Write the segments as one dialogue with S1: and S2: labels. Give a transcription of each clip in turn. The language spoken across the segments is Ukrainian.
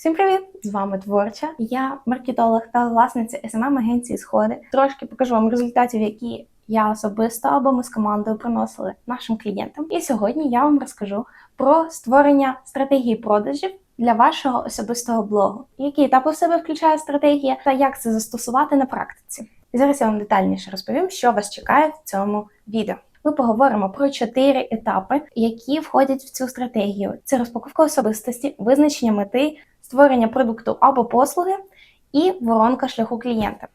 S1: Всім привіт! З вами творча. Я маркетолог та власниця smm агенції Сходи. Трошки покажу вам результатів, які я особисто або ми з командою приносили нашим клієнтам. І сьогодні я вам розкажу про створення стратегії продажів для вашого особистого блогу, які етапи в себе включає стратегія та як це застосувати на практиці. І зараз я вам детальніше розповім, що вас чекає в цьому відео. Ми поговоримо про чотири етапи, які входять в цю стратегію: це розпаковка особистості, визначення мети, створення продукту або послуги і воронка шляху клієнта.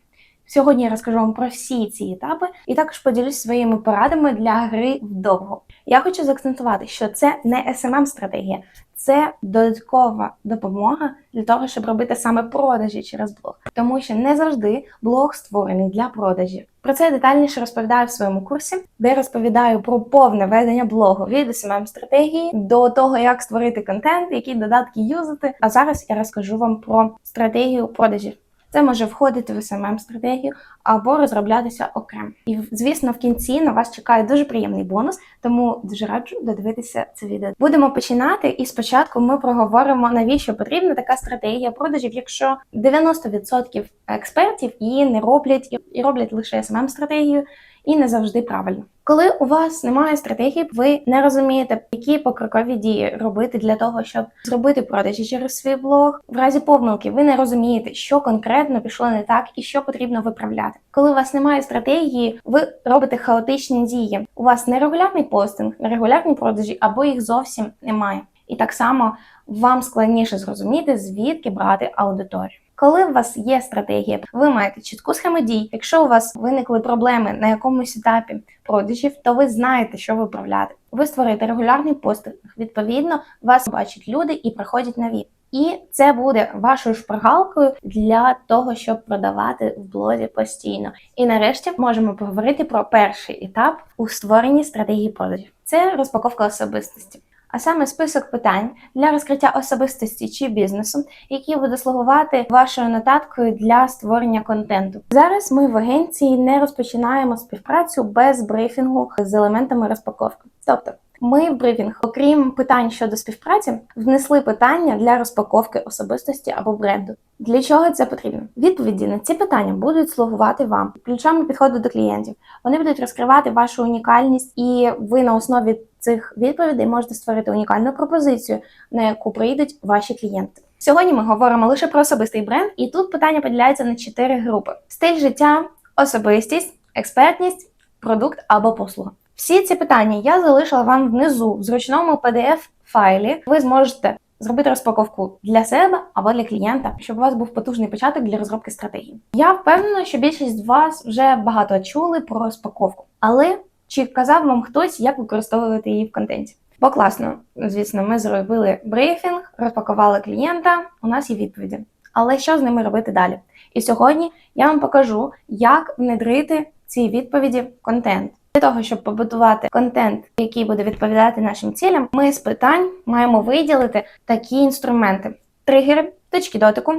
S1: Сьогодні я розкажу вам про всі ці етапи і також поділюсь своїми порадами для гри вдовго. Я хочу заакцентувати, що це не smm стратегія це додаткова допомога для того, щоб робити саме продажі через блог, тому що не завжди блог створений для продажів. Про це я детальніше розповідаю в своєму курсі, де розповідаю про повне ведення блогу від smm стратегії до того, як створити контент, які додатки юзати. А зараз я розкажу вам про стратегію продажів. Це може входити в smm стратегію або розроблятися окремо. І звісно, в кінці на вас чекає дуже приємний бонус, тому дуже раджу додивитися це відео. Будемо починати, і спочатку ми проговоримо, навіщо потрібна така стратегія продажів, якщо 90% експертів її не роблять і роблять лише smm стратегію і не завжди правильно. Коли у вас немає стратегії, ви не розумієте, які покрокові дії робити для того, щоб зробити продажі через свій блог. В разі помилки ви не розумієте, що конкретно пішло не так і що потрібно виправляти. Коли у вас немає стратегії, ви робите хаотичні дії. У вас нерегулярний постинг, нерегулярні продажі або їх зовсім немає. І так само вам складніше зрозуміти, звідки брати аудиторію. Коли у вас є стратегія, ви маєте чітку схему дій. Якщо у вас виникли проблеми на якомусь етапі продажів, то ви знаєте, що виправляти. Ви створите регулярний постинг. Відповідно, вас бачать люди і приходять нові. І це буде вашою шпаргалкою для того, щоб продавати в блозі постійно. І нарешті можемо поговорити про перший етап у створенні стратегії продажів. Це розпаковка особистості а саме список питань для розкриття особистості чи бізнесу, які буде слугувати вашою нотаткою для створення контенту. Зараз ми в агенції не розпочинаємо співпрацю без брифінгу з елементами розпаковки. Тобто ми в брифінг, окрім питань щодо співпраці, внесли питання для розпаковки особистості або бренду. Для чого це потрібно? Відповіді на ці питання будуть слугувати вам ключами підходу до клієнтів. Вони будуть розкривати вашу унікальність, і ви на основі цих відповідей можете створити унікальну пропозицію, на яку прийдуть ваші клієнти. Сьогодні ми говоримо лише про особистий бренд, і тут питання поділяються на чотири групи: стиль життя, особистість, експертність, продукт або послуга. Всі ці питання я залишила вам внизу в зручному pdf файлі. Ви зможете зробити розпаковку для себе або для клієнта, щоб у вас був потужний початок для розробки стратегії. Я впевнена, що більшість з вас вже багато чули про розпаковку, але чи казав вам хтось, як використовувати її в контенті? Бо класно, звісно, ми зробили брифінг, розпакували клієнта. У нас є відповіді. Але що з ними робити далі? І сьогодні я вам покажу, як внедрити ці відповіді в контент. Для того, щоб побудувати контент, який буде відповідати нашим цілям, ми з питань маємо виділити такі інструменти: тригери, точки дотику,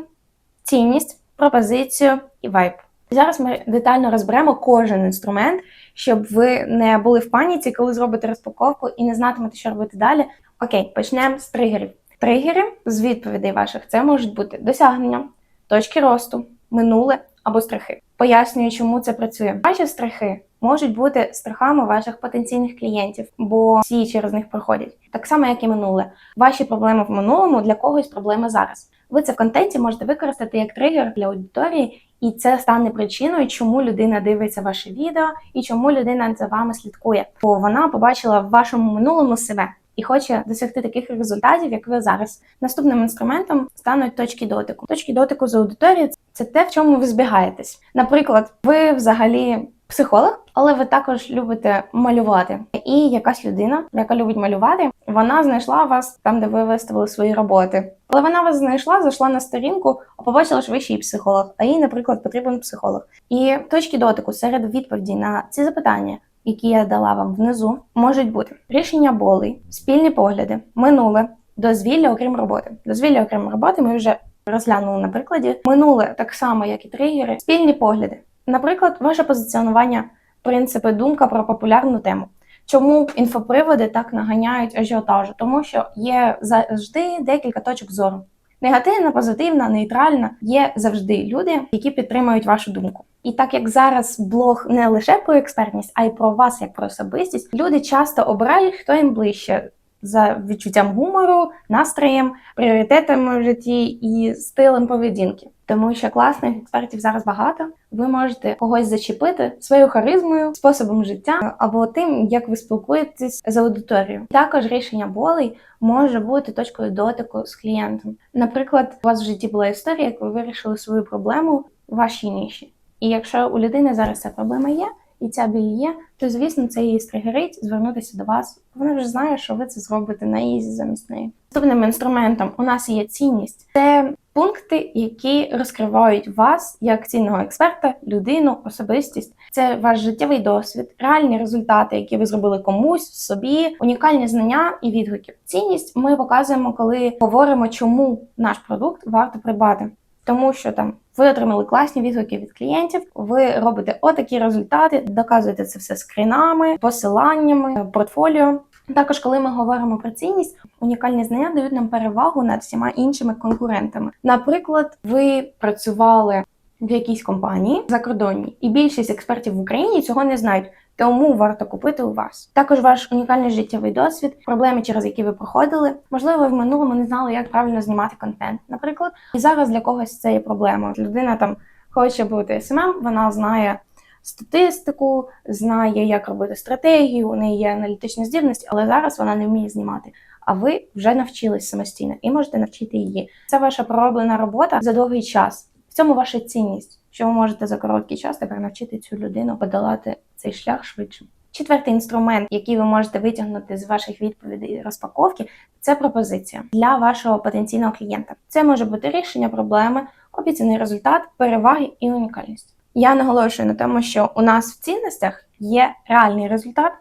S1: цінність, пропозицію і вайб. Зараз ми детально розберемо кожен інструмент, щоб ви не були в паніці, коли зробите розпаковку і не знатимете, що робити далі. Окей, почнемо з тригерів. Тригери з відповідей ваших це можуть бути досягнення, точки росту, минуле або страхи. Пояснюю, чому це працює. Ваші страхи можуть бути страхами ваших потенційних клієнтів, бо всі через них проходять. Так само, як і минуле. Ваші проблеми в минулому для когось проблеми зараз. Ви це в контенті можете використати як тригер для аудиторії, і це стане причиною, чому людина дивиться ваше відео і чому людина за вами слідкує. Бо вона побачила в вашому минулому себе. І хоче досягти таких результатів, як ви зараз. Наступним інструментом стануть точки дотику. Точки дотику з аудиторією це те, в чому ви збігаєтесь. Наприклад, ви взагалі психолог, але ви також любите малювати. І якась людина, яка любить малювати, вона знайшла вас там, де ви виставили свої роботи. Але вона вас знайшла, зайшла на сторінку, а побачила, що ви ще й психолог, а їй, наприклад, потрібен психолог. І точки дотику серед відповіді на ці запитання. Які я дала вам внизу, можуть бути рішення болей, спільні погляди, минуле, дозвілля, окрім роботи. Дозвілля, окрім роботи, ми вже розглянули на прикладі. Минуле так само, як і тригери, спільні погляди. Наприклад, ваше позиціонування, принципи, думка про популярну тему. Чому інфоприводи так наганяють ажіотажу? Тому що є завжди декілька точок зору. Негативна, позитивна, нейтральна є завжди люди, які підтримують вашу думку. І так як зараз блог не лише про експертність, а й про вас як про особистість, люди часто обирають, хто їм ближче за відчуттям гумору, настроєм, пріоритетами в житті і стилем поведінки. Тому що класних експертів зараз багато. Ви можете когось зачепити своєю харизмою, способом життя або тим, як ви спілкуєтесь з аудиторією. Також рішення болей може бути точкою дотику з клієнтом. Наприклад, у вас в житті була історія, як ви вирішили свою проблему в вашій ніші. І якщо у людини зараз ця проблема є, і ця біль є, то звісно це її стригерить звернутися до вас. Вона вже знає, що ви це зробите на ізі замість неї. Наступним інструментом у нас є цінність. Це пункти, які розкривають вас як цінного експерта, людину, особистість. Це ваш життєвий досвід, реальні результати, які ви зробили комусь, собі, унікальні знання і відгуки. Цінність ми показуємо, коли говоримо, чому наш продукт варто придбати. Тому що там ви отримали класні відгуки від клієнтів, ви робите отакі результати, доказуєте це все скрінами, посиланнями, портфоліо. Також, коли ми говоримо про цінність, унікальні знання дають нам перевагу над всіма іншими конкурентами. Наприклад, ви працювали в якійсь компанії закордонній, і більшість експертів в Україні цього не знають. Тому варто купити у вас. Також ваш унікальний життєвий досвід, проблеми, через які ви проходили. Можливо, ви в минулому не знали, як правильно знімати контент, наприклад. І зараз для когось це є проблема. Людина там хоче бути СММ, вона знає статистику, знає, як робити стратегію, у неї є аналітичні здібності, але зараз вона не вміє знімати. А ви вже навчились самостійно і можете навчити її. Це ваша пророблена робота за довгий час. В цьому ваша цінність, що ви можете за короткий час тепер навчити цю людину подолати цей шлях швидше. Четвертий інструмент, який ви можете витягнути з ваших відповідей і розпаковки, це пропозиція для вашого потенційного клієнта. Це може бути рішення проблеми, обіцяний результат, переваги і унікальність. Я наголошую на тому, що у нас в цінностях є реальний результат.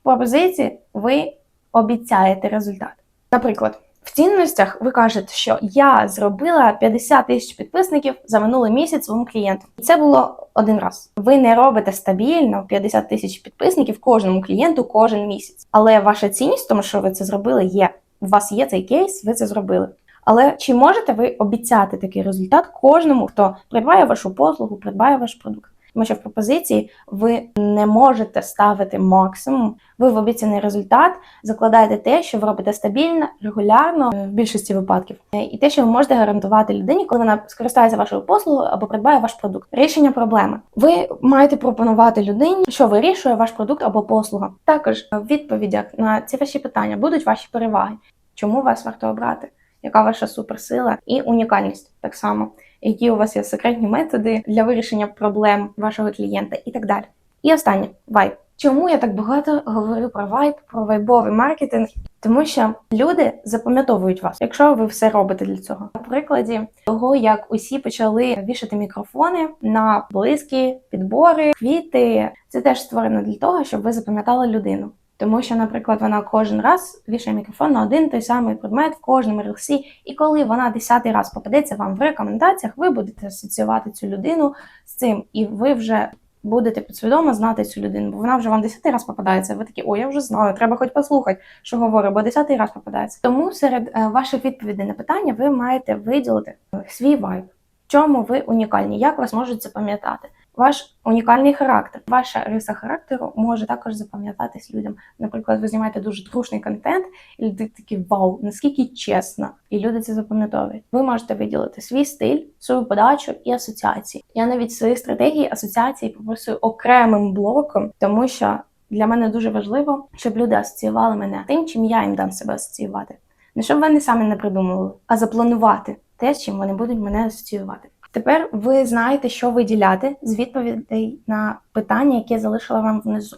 S1: В пропозиції ви обіцяєте результат. Наприклад, в цінностях ви кажете, що я зробила 50 тисяч підписників за минулий місяць своєму клієнту. І це було один раз. Ви не робите стабільно 50 тисяч підписників кожному клієнту кожен місяць. Але ваша цінність, тому що ви це зробили, є. У вас є цей кейс, ви це зробили. Але чи можете ви обіцяти такий результат кожному, хто придбає вашу послугу, придбає ваш продукт? Тому що в пропозиції ви не можете ставити максимум. Ви в обіцяний результат закладаєте те, що ви робите стабільно, регулярно в більшості випадків, і те, що ви можете гарантувати людині, коли вона скористається вашою послугою або придбає ваш продукт. Рішення проблеми. Ви маєте пропонувати людині, що вирішує ваш продукт або послуга. Також в відповідях на ці ваші питання будуть ваші переваги, чому вас варто обрати яка ваша суперсила і унікальність так само, які у вас є секретні методи для вирішення проблем вашого клієнта і так далі. І останнє вайб. Чому я так багато говорю про вайб, про вайбовий маркетинг? Тому що люди запам'ятовують вас, якщо ви все робите для цього. На прикладі того, як усі почали вішати мікрофони на близькі підбори, квіти, це теж створено для того, щоб ви запам'ятали людину. Тому що, наприклад, вона кожен раз вішає мікрофон на один той самий предмет в кожному релсі, і коли вона десятий раз попадеться вам в рекомендаціях, ви будете асоціювати цю людину з цим, і ви вже будете підсвідомо знати цю людину, бо вона вже вам десятий раз попадається. Ви такі, о, я вже знаю, треба хоч послухати, що говорю, бо десятий раз попадається. Тому серед е, ваших відповідей на питання ви маєте виділити свій вайб. В чому ви унікальні, як вас можуть запам'ятати? Ваш унікальний характер, ваша риса характеру може також запам'ятатись людям. Наприклад, ви знімаєте дуже трушний контент, і люди такі вау, наскільки чесно, і люди це запам'ятовують. Ви можете виділити свій стиль, свою подачу і асоціації. Я навіть свої стратегії асоціації прописую окремим блоком, тому що для мене дуже важливо, щоб люди асоціювали мене тим, чим я їм дам себе асоціювати. Не щоб вони самі не придумували, а запланувати те, чим вони будуть мене асоціювати. Тепер ви знаєте, що виділяти з відповідей на питання, яке залишила вам внизу.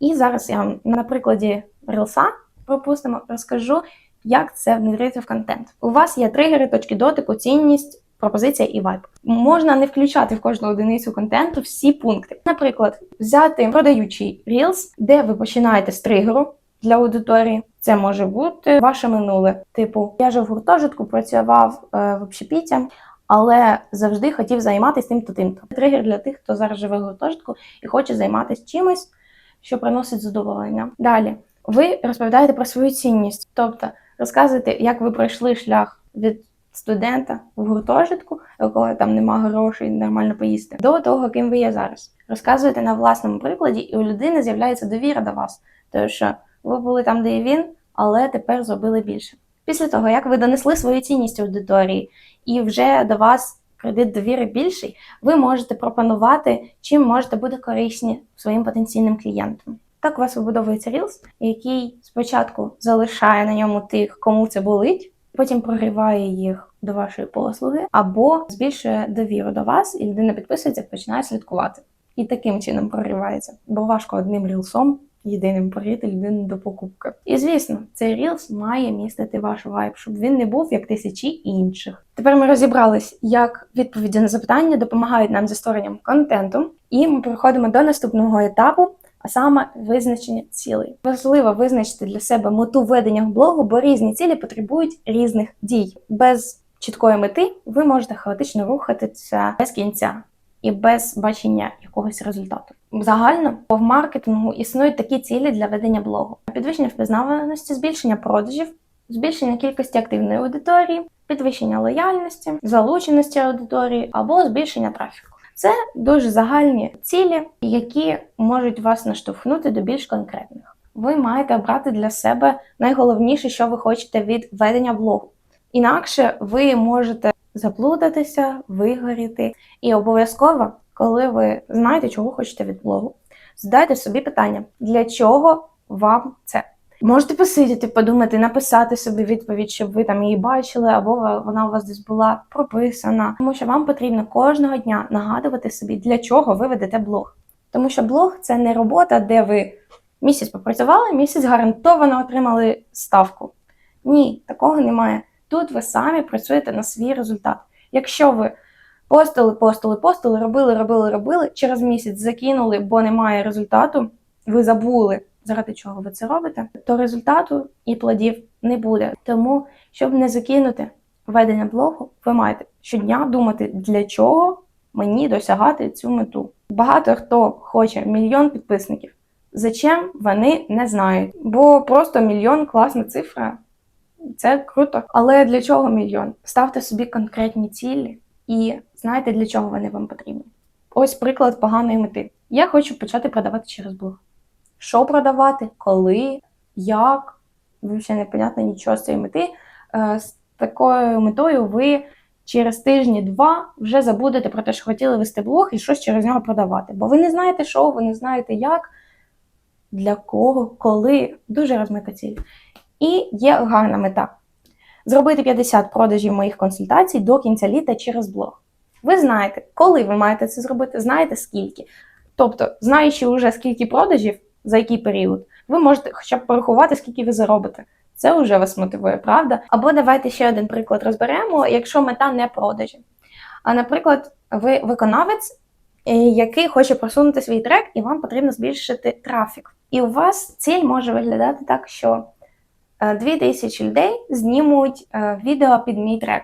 S1: І зараз я вам на прикладі рилса, пропустимо, розкажу, як це внедрити в контент. У вас є тригери, точки дотику, цінність, пропозиція і вайб. Можна не включати в кожну одиницю контенту всі пункти. Наприклад, взяти продаючий Reels, де ви починаєте з тригеру для аудиторії. Це може бути ваше минуле. Типу, я жив в гуртожитку, працював е, в общепіті, але завжди хотів займатися тим-то тим-то. Тригер для тих, хто зараз живе в гуртожитку і хоче займатися чимось, що приносить задоволення. Далі ви розповідаєте про свою цінність, тобто розказуєте, як ви пройшли шлях від студента в гуртожитку, якого там нема грошей нормально поїсти, до того, ким ви є зараз. Розказуєте на власному прикладі, і у людини з'являється довіра до вас, тому що ви були там, де і він, але тепер зробили більше. Після того, як ви донесли свою цінність аудиторії, і вже до вас кредит довіри більший, ви можете пропонувати, чим можете бути корисні своїм потенційним клієнтам. Так у вас вибудовується Reels, який спочатку залишає на ньому тих, кому це болить, потім прогріває їх до вашої послуги, або збільшує довіру до вас, і людина підписується, починає слідкувати. І таким чином прогрівається, бо важко одним рілсом єдиним поріти людину до покупки. І звісно, цей рілс має містити ваш вайб, щоб він не був як тисячі інших. Тепер ми розібрались, як відповіді на запитання допомагають нам зі створенням контенту, і ми переходимо до наступного етапу. А саме визначення цілей. Важливо визначити для себе мету ведення блогу, бо різні цілі потребують різних дій. Без чіткої мети ви можете хаотично рухатися без кінця і без бачення якогось результату. Загально в маркетингу існують такі цілі для ведення блогу: підвищення впізнаваності, збільшення продажів, збільшення кількості активної аудиторії, підвищення лояльності, залученості аудиторії або збільшення трафіку. Це дуже загальні цілі, які можуть вас наштовхнути до більш конкретних. Ви маєте обрати для себе найголовніше, що ви хочете від ведення блогу. Інакше ви можете заплутатися, вигоріти. І обов'язково, коли ви знаєте, чого хочете від блогу, задайте собі питання, для чого вам це? Можете посидіти, подумати, написати собі відповідь, щоб ви там її бачили, або вона у вас десь була прописана. Тому що вам потрібно кожного дня нагадувати собі, для чого ви ведете блог. Тому що блог це не робота, де ви місяць попрацювали, місяць гарантовано отримали ставку. Ні, такого немає. Тут ви самі працюєте на свій результат. Якщо ви постили, постили, постили, робили, робили, робили, через місяць закинули, бо немає результату, ви забули, заради чого ви це робите, то результату і плодів не буде. Тому, щоб не закинути ведення блогу, ви маєте щодня думати, для чого мені досягати цю мету. Багато хто хоче мільйон підписників. Зачем вони не знають, бо просто мільйон класна цифра. Це круто. Але для чого мільйон? Ставте собі конкретні цілі і знайте, для чого вони вам потрібні. Ось приклад поганої мети. Я хочу почати продавати через блог. Що продавати, коли, як, взагалі непонятно нічого з цієї мети. Е, З такою метою ви через тижні-два вже забудете про те, що хотіли вести блог і щось через нього продавати. Бо ви не знаєте, що, ви не знаєте, як, для кого, коли. Дуже розмита ціль. І є гарна мета зробити 50 продажів моїх консультацій до кінця літа через блог. Ви знаєте, коли ви маєте це зробити, знаєте скільки. Тобто, знаючи вже скільки продажів, за який період, ви можете хоча б порахувати, скільки ви заробите. Це вже вас мотивує, правда? Або давайте ще один приклад розберемо, якщо мета не продажі. А, наприклад, ви виконавець, е, який хоче просунути свій трек, і вам потрібно збільшити трафік. І у вас ціль може виглядати так, що 2000 людей знімуть е, відео під мій трек.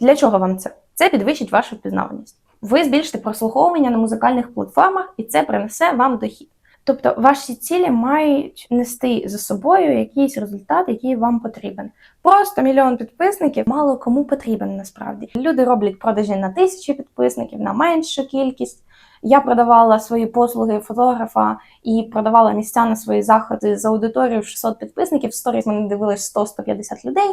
S1: Для чого вам це? Це підвищить вашу впізнаваність. Ви збільшите прослуховування на музикальних платформах, і це принесе вам дохід. Тобто ваші цілі мають нести за собою якийсь результат, який вам потрібен. Просто мільйон підписників мало кому потрібен насправді. Люди роблять продажі на тисячі підписників, на меншу кількість. Я продавала свої послуги фотографа і продавала місця на свої заходи з аудиторією в 600 підписників. В сторіс мене дивились 100-150 людей,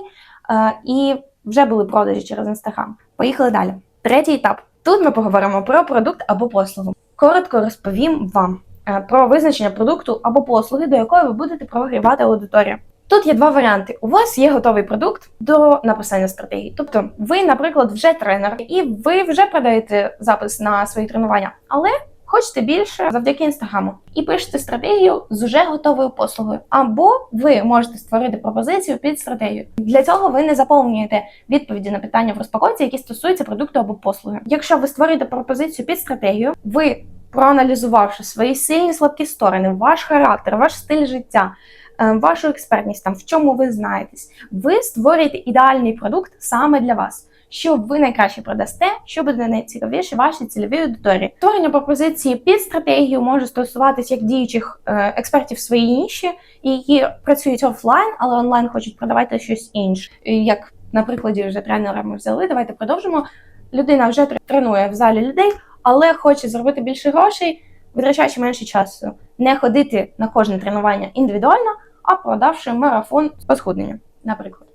S1: е, і вже були продажі через інстаграм. Поїхали далі. Третій етап. Тут ми поговоримо про продукт або послугу. Коротко розповім вам про визначення продукту або послуги, до якої ви будете прогрівати аудиторію. Тут є два варіанти. У вас є готовий продукт до написання стратегії. Тобто, ви, наприклад, вже тренер, і ви вже продаєте запис на свої тренування, але хочете більше завдяки інстаграму і пишете стратегію з уже готовою послугою. Або ви можете створити пропозицію під стратегію. Для цього ви не заповнюєте відповіді на питання в розпаковці, які стосуються продукту або послуги. Якщо ви створюєте пропозицію під стратегію, ви проаналізувавши свої сильні слабкі сторони, ваш характер, ваш стиль життя. Е, вашу експертність, там в чому ви знаєтесь, ви створюєте ідеальний продукт саме для вас. Що ви найкраще продасте, що буде найцікавіше вашій цільовій аудиторії. Створення пропозиції під стратегію може стосуватися як діючих е, експертів своїй ніші, які працюють офлайн, але онлайн хочуть продавати щось інше, як на прикладі вже тренера ми взяли. Давайте продовжимо. Людина вже тренує в залі людей, але хоче зробити більше грошей, витрачаючи менше часу, не ходити на кожне тренування індивідуально, а продавши марафон з посхуднення, наприклад.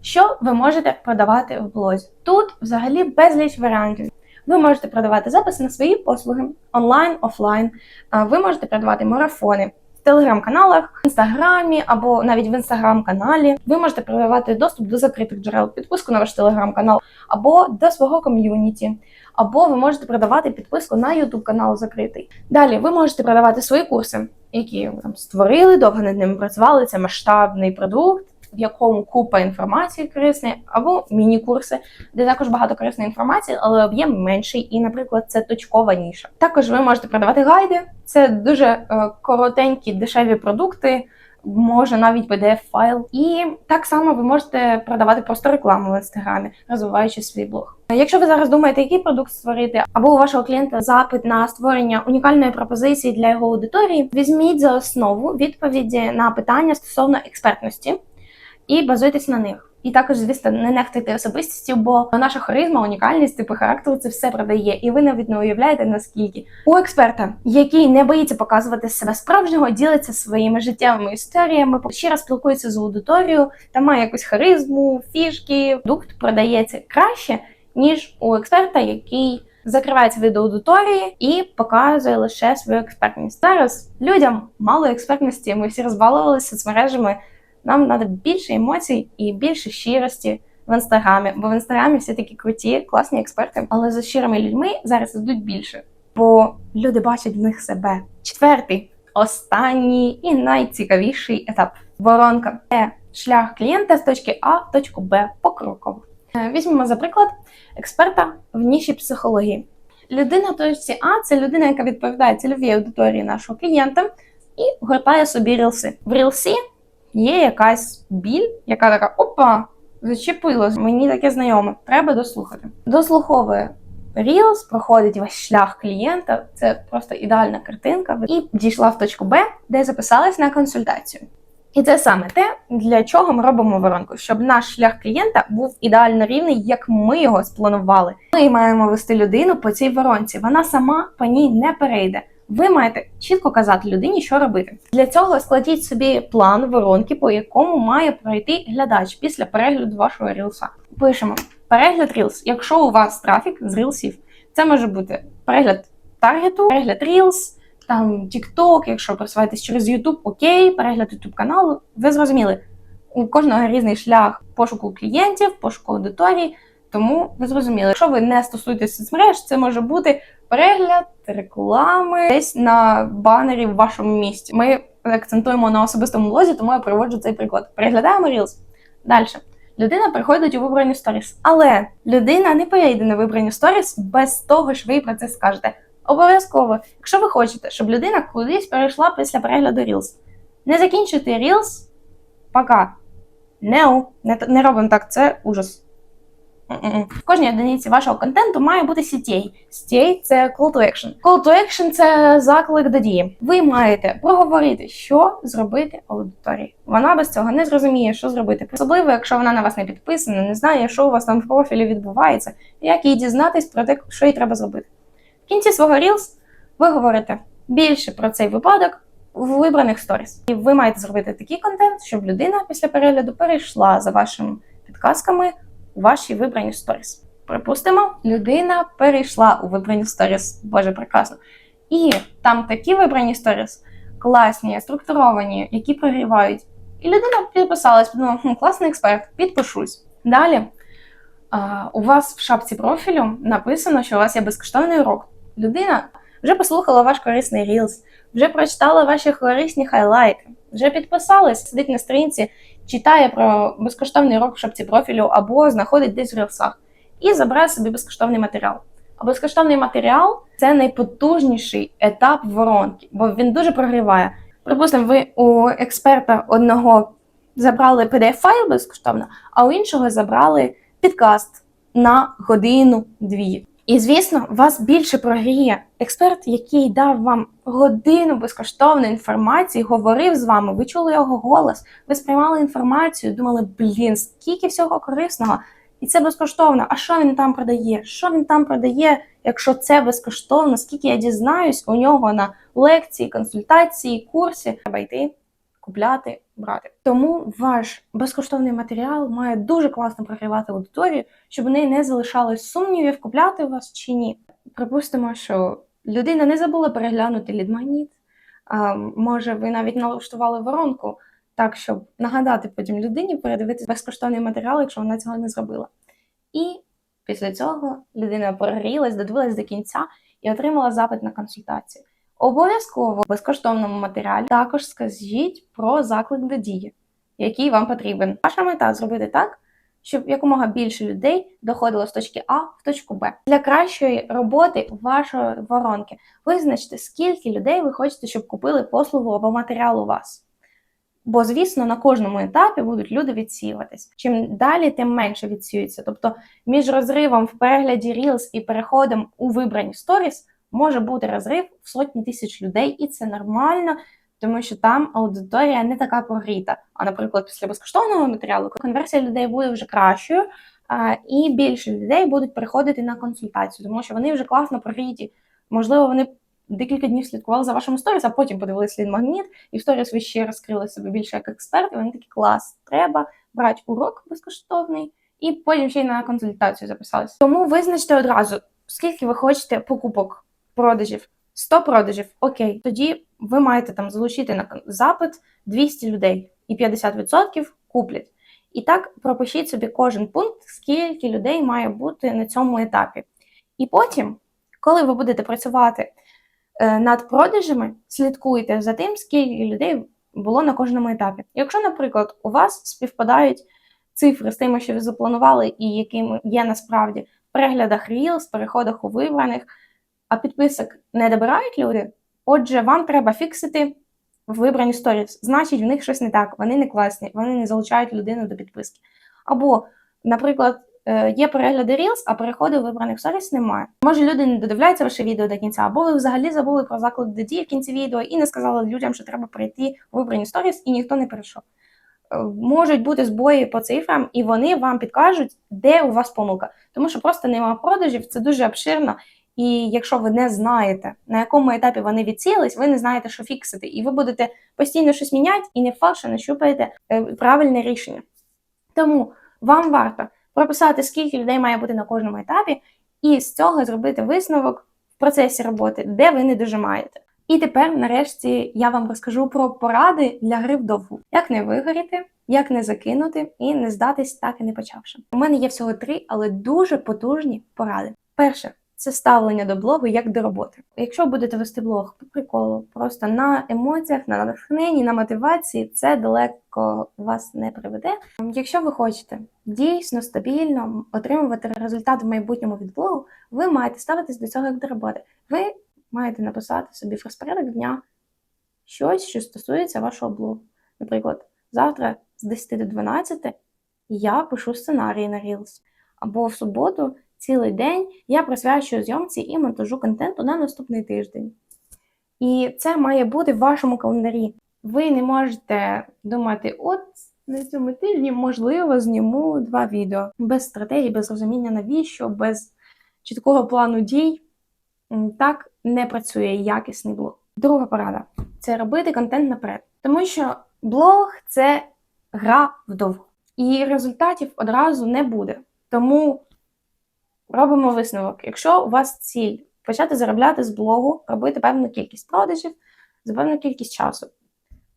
S1: Що ви можете продавати в блозі? Тут взагалі безліч варіантів. Ви можете продавати записи на свої послуги онлайн, офлайн. Ви можете продавати марафони телеграм-каналах, інстаграмі або навіть в інстаграм-каналі. Ви можете продавати доступ до закритих джерел, підписку на ваш телеграм-канал або до свого ком'юніті. Або ви можете продавати підписку на YouTube канал закритий. Далі ви можете продавати свої курси, які ви там створили, довго над ними працювали. Це масштабний продукт, в якому купа інформації корисної, або міні-курси, де також багато корисної інформації, але об'єм менший, і, наприклад, це точкова ніша. Також ви можете продавати гайди. Це дуже е, коротенькі, дешеві продукти. Може навіть PDF-файл, і так само ви можете продавати просто рекламу в інстаграмі, розвиваючи свій блог. Якщо ви зараз думаєте, який продукт створити, або у вашого клієнта запит на створення унікальної пропозиції для його аудиторії, візьміть за основу відповіді на питання стосовно експертності і базуйтесь на них. І також, звісно, не нехтуйте особистістю, бо наша харизма, унікальність, типу характеру це все продає, і ви навіть не уявляєте наскільки у експерта, який не боїться показувати себе справжнього, ділиться своїми життєвими історіями, щиро спілкується з аудиторією та має якусь харизму, фішки, продукт продається краще, ніж у експерта, який закривається від аудиторії і показує лише свою експертність. Зараз людям мало експертності. Ми всі розбалувалися соцмережами. Нам треба більше емоцій і більше щирості в інстаграмі, бо в інстаграмі всі такі круті, класні експерти. Але за щирими людьми зараз йдуть більше, бо люди бачать в них себе. Четвертий, останній і найцікавіший етап воронка це шлях клієнта з точки А в точку Б покроково. Е, Візьмемо за приклад експерта в ніші психології. Людина точці А це людина, яка відповідає цільовій аудиторії нашого клієнта і гортає собі рілси. В рілсі є якась біль, яка така опа, зачепилась, мені таке знайоме, треба дослухати. Дослуховує Reels, проходить весь шлях клієнта, це просто ідеальна картинка, і дійшла в точку Б, де записалась на консультацію. І це саме те, для чого ми робимо воронку, щоб наш шлях клієнта був ідеально рівний, як ми його спланували. Ми маємо вести людину по цій воронці. Вона сама по ній не перейде. Ви маєте чітко казати людині, що робити. Для цього складіть собі план воронки, по якому має пройти глядач після перегляду вашого рілса. Пишемо перегляд рілс. Якщо у вас трафік з рілсів, це може бути перегляд таргету, перегляд рілс, там TikTok, якщо просуваєтесь через YouTube, окей, перегляд YouTube каналу. Ви зрозуміли, у кожного різний шлях пошуку клієнтів, пошуку аудиторії. Тому ви зрозуміли, якщо ви не стосуєтесь соцмереж, це може бути перегляд реклами десь на банері в вашому місті. Ми акцентуємо на особистому блозі, тому я приводжу цей приклад. Переглядаємо Reels. Далі. Людина приходить у вибрані сторіс. Але людина не перейде на вибрані сторіс без того, що ви їй про це скажете. Обов'язково, якщо ви хочете, щоб людина кудись перейшла після перегляду Reels, не закінчуйте Reels пока. Не, не, не робимо так, це ужас. В кожній одиниці вашого контенту має бути CTA. CTA – це call to action. Call to action – це заклик до дії. Ви маєте проговорити, що зробити аудиторії. Вона без цього не зрозуміє, що зробити. Особливо, якщо вона на вас не підписана, не знає, що у вас там в профілі відбувається, як їй дізнатись про те, що їй треба зробити. В кінці свого Reels ви говорите більше про цей випадок в вибраних сторіс. І ви маєте зробити такий контент, щоб людина після перегляду перейшла за вашими підказками ваші вибрані сторіс. Припустимо, людина перейшла у вибрані сторіс. Боже, прекрасно. І там такі вибрані сторіс класні, структуровані, які прогрівають. І людина підписалась, подумала, хм, класний експерт, підпишусь. Далі а, у вас в шапці профілю написано, що у вас є безкоштовний урок. Людина вже послухала ваш корисний рілс, вже прочитала ваші корисні хайлайти, вже підписалась, сидить на сторінці, читає про безкоштовний урок в шапці профілю або знаходить десь в рілсах і забирає собі безкоштовний матеріал. А безкоштовний матеріал це найпотужніший етап воронки, бо він дуже прогріває. Припустимо, ви у експерта одного забрали PDF-файл безкоштовно, а у іншого забрали підкаст на годину-дві. І звісно, вас більше прогріє експерт, який дав вам годину безкоштовної інформації, говорив з вами, ви чули його голос, ви сприймали інформацію, думали, блін, скільки всього корисного, і це безкоштовно. А що він там продає? Що він там продає, якщо це безкоштовно? Скільки я дізнаюсь у нього на лекції, консультації, курсі? Треба йти, купляти, брати. Тому ваш безкоштовний матеріал має дуже класно прогрівати аудиторію, щоб у неї не залишалось сумнівів, купляти вас чи ні. Припустимо, що людина не забула переглянути лідмагніт. А, може, ви навіть налаштували воронку так, щоб нагадати потім людині передивитися безкоштовний матеріал, якщо вона цього не зробила. І після цього людина прогрілась, додивилась до кінця і отримала запит на консультацію. Обов'язково в безкоштовному матеріалі також скажіть про заклик до дії, який вам потрібен. Ваша мета зробити так, щоб якомога більше людей доходило з точки А в точку Б. Для кращої роботи вашої воронки визначте, скільки людей ви хочете, щоб купили послугу або матеріал у вас. Бо, звісно, на кожному етапі будуть люди відсіюватись. Чим далі, тим менше відсіюється. Тобто між розривом в перегляді Reels і переходом у вибрані Stories може бути розрив в сотні тисяч людей, і це нормально, тому що там аудиторія не така прогріта. А, наприклад, після безкоштовного матеріалу конверсія людей буде вже кращою, і більше людей будуть переходити на консультацію, тому що вони вже класно прогріті. Можливо, вони декілька днів слідкували за вашим сторіс, а потім подивилися слід магніт, і в сторіс ви ще розкрили себе більше як експерт, і вони такі клас, треба брати урок безкоштовний, і потім ще й на консультацію записалися. Тому визначте одразу, скільки ви хочете покупок продажів. 100 продажів, окей, тоді ви маєте там залучити на запит 200 людей, і 50% куплять. І так пропишіть собі кожен пункт, скільки людей має бути на цьому етапі. І потім, коли ви будете працювати е, над продажами, слідкуйте за тим, скільки людей було на кожному етапі. Якщо, наприклад, у вас співпадають цифри з тими, що ви запланували, і якими є насправді в переглядах Reels, переходах у вибраних, а підписок не добирають люди, отже, вам треба фіксити вибрані сторіс. Значить, в них щось не так, вони не класні, вони не залучають людину до підписки. Або, наприклад, е, є перегляди Reels, а переходу вибраних сторіс немає. Може, люди не додивляються ваше відео до кінця, або ви взагалі забули про заклик до дії в кінці відео і не сказали людям, що треба прийти в вибрані сторіс, і ніхто не перейшов. Е, Можуть бути збої по цифрам, і вони вам підкажуть, де у вас помилка. Тому що просто нема продажів, це дуже обширно. І якщо ви не знаєте, на якому етапі вони відсілись, ви не знаєте, що фіксити. І ви будете постійно щось міняти, і не факт, що нащупаєте е, правильне рішення. Тому вам варто прописати, скільки людей має бути на кожному етапі, і з цього зробити висновок в процесі роботи, де ви не дожимаєте. І тепер, нарешті, я вам розкажу про поради для гри вдовгу. Як не вигоріти, як не закинути і не здатись, так і не почавши. У мене є всього три, але дуже потужні поради. Перше це ставлення до блогу як до роботи. Якщо будете вести блог по приколу, просто на емоціях, на натхненні, на мотивації, це далеко вас не приведе. Якщо ви хочете дійсно стабільно отримувати результат в майбутньому від блогу, ви маєте ставитись до цього як до роботи. Ви маєте написати собі в розпорядок дня щось, що стосується вашого блогу. Наприклад, завтра з 10 до 12 я пишу сценарії на Reels, або в суботу цілий день я присвячую зйомці і монтажу контенту на наступний тиждень. І це має бути в вашому календарі. Ви не можете думати, от на цьому тижні, можливо, зніму два відео без стратегії, без розуміння навіщо, без чіткого плану дій. Так не працює якісний блог. Друга порада це робити контент наперед. Тому що блог це гра вдовго. І результатів одразу не буде. Тому робимо висновок. Якщо у вас ціль почати заробляти з блогу, робити певну кількість продажів за певну кількість часу,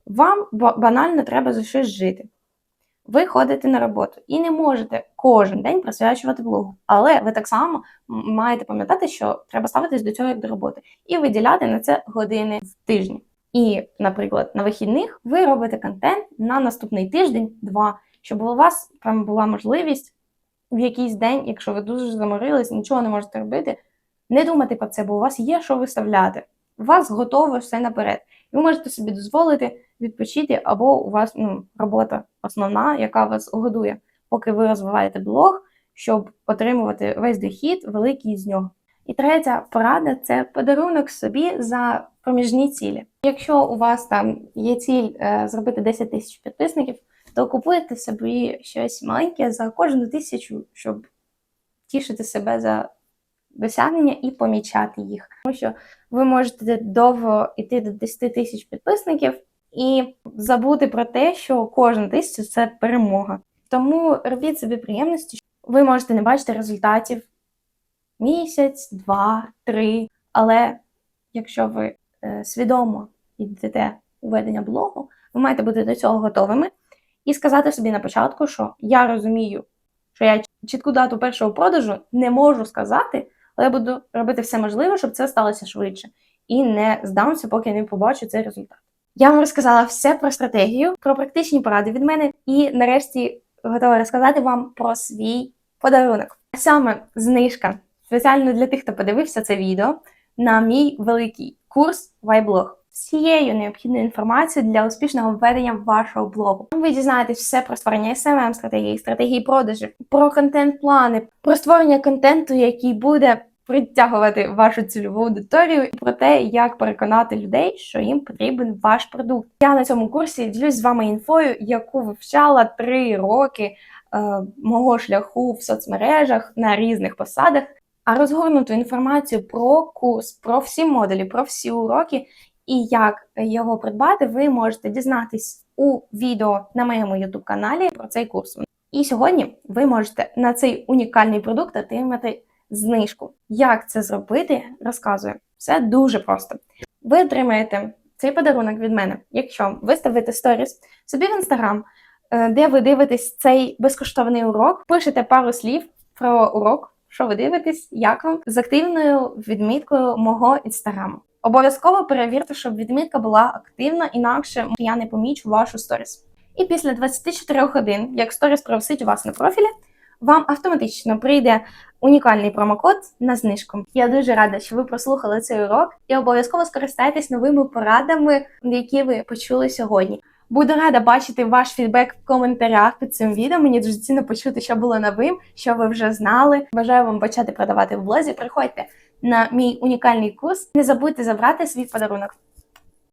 S1: вам банально треба за щось жити. Ви ходите на роботу і не можете кожен день присвячувати блогу. Але ви так само маєте пам'ятати, що треба ставитись до цього як до роботи і виділяти на це години в тижні. І, наприклад, на вихідних ви робите контент на наступний тиждень-два, щоб у вас прям була можливість в якийсь день, якщо ви дуже заморились, нічого не можете робити, не думати про це, бо у вас є що виставляти. У вас готово все наперед. І ви можете собі дозволити відпочити, або у вас ну, робота основна, яка вас годує, поки ви розвиваєте блог, щоб отримувати весь дохід великий з нього. І третя порада це подарунок собі за проміжні цілі. Якщо у вас там є ціль е, зробити 10 тисяч підписників, то купуйте собі щось маленьке за кожну тисячу, щоб тішити себе за досягнення і помічати їх. Тому що ви можете довго йти до 10 тисяч підписників і забути про те, що кожна тисяча це перемога. Тому робіть собі приємності. Ви можете не бачити результатів місяць, два, три. Але якщо ви е, свідомо йдете у ведення блогу, ви маєте бути до цього готовими і сказати собі на початку, що я розумію, що я чітку дату першого продажу не можу сказати, але я буду робити все можливе, щоб це сталося швидше. І не здамся, поки не побачу цей результат. Я вам розказала все про стратегію, про практичні поради від мене, і нарешті готова розказати вам про свій подарунок. А саме знижка спеціально для тих, хто подивився це відео на мій великий курс Вайблог. Всією необхідною інформацією для успішного введення вашого блогу. Ви дізнаєтесь все про створення smm стратегії, стратегії продажів, про контент-плани, про створення контенту, який буде притягувати вашу цільову аудиторію, і про те, як переконати людей, що їм потрібен ваш продукт. Я на цьому курсі ділюсь з вами інфою, яку вивчала три роки е, мого шляху в соцмережах на різних посадах. А розгорнуту інформацію про курс, про всі модулі, про всі уроки і як його придбати, ви можете дізнатись у відео на моєму youtube каналі про цей курс. І сьогодні ви можете на цей унікальний продукт отримати знижку. Як це зробити, розказую. Все дуже просто. Ви отримаєте цей подарунок від мене, якщо виставите сторіс собі в інстаграм, е, де ви дивитесь цей безкоштовний урок, пишете пару слів про урок що ви дивитесь, як вам з активною відміткою мого інстаграму. Обов'язково перевірте, щоб відмітка була активна, інакше я не помічу вашу сторіс. І після 24 годин, як сторіс провисить у вас на профілі, вам автоматично прийде унікальний промокод на знижку. Я дуже рада, що ви прослухали цей урок і обов'язково скористайтесь новими порадами, які ви почули сьогодні. Буду рада бачити ваш фідбек в коментарях під цим відео. Мені дуже цінно почути, що було новим, що ви вже знали. Бажаю вам почати продавати в блозі. Приходьте на мій унікальний курс. Не забудьте забрати свій подарунок.